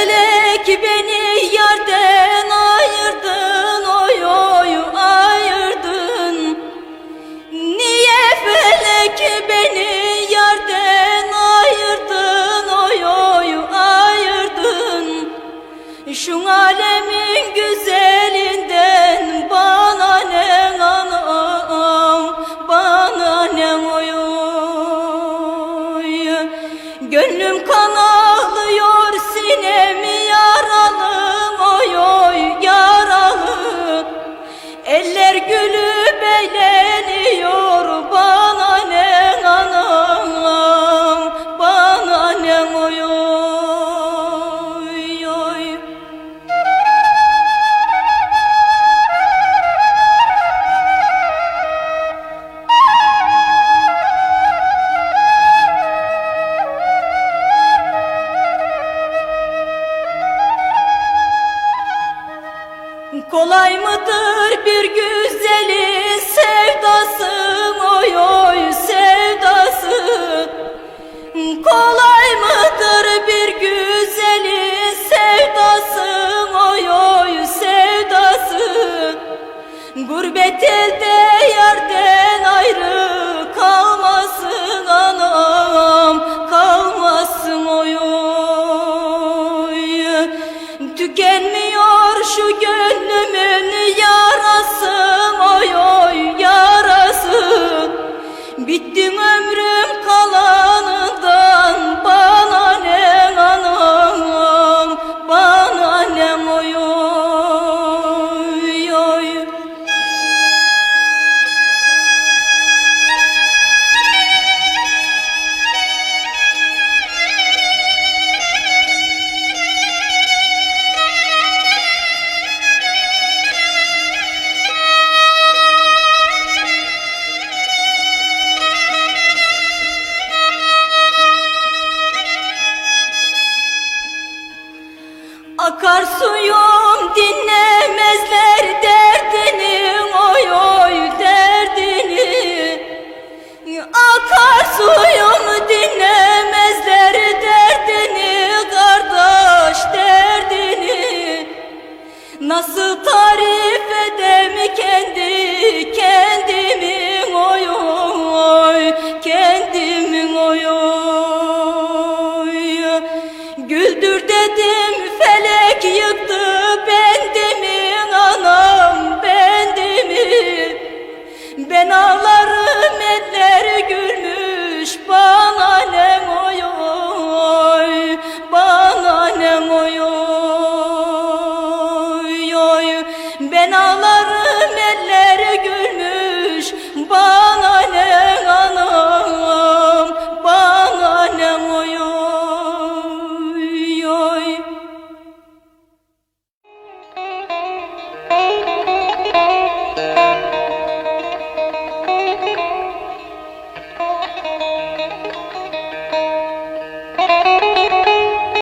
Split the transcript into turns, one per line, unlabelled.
Felek beni yerden ayırdın oy oy ayırdın. Niye felek beni yerden ayırdın oy oy ayırdın? Şuna Eller gülüp eğleniyor Kolay mıdır bir güzeli sevdası oy oy sevdası Kolay mıdır bir güzeli sevdası oy oy sevdası Gurbet elde yerden ayrı kalmasın anam kalmasın oy oy. Tükenmiyor şu gönlümün yarası Akar suyum dinlemezler derdini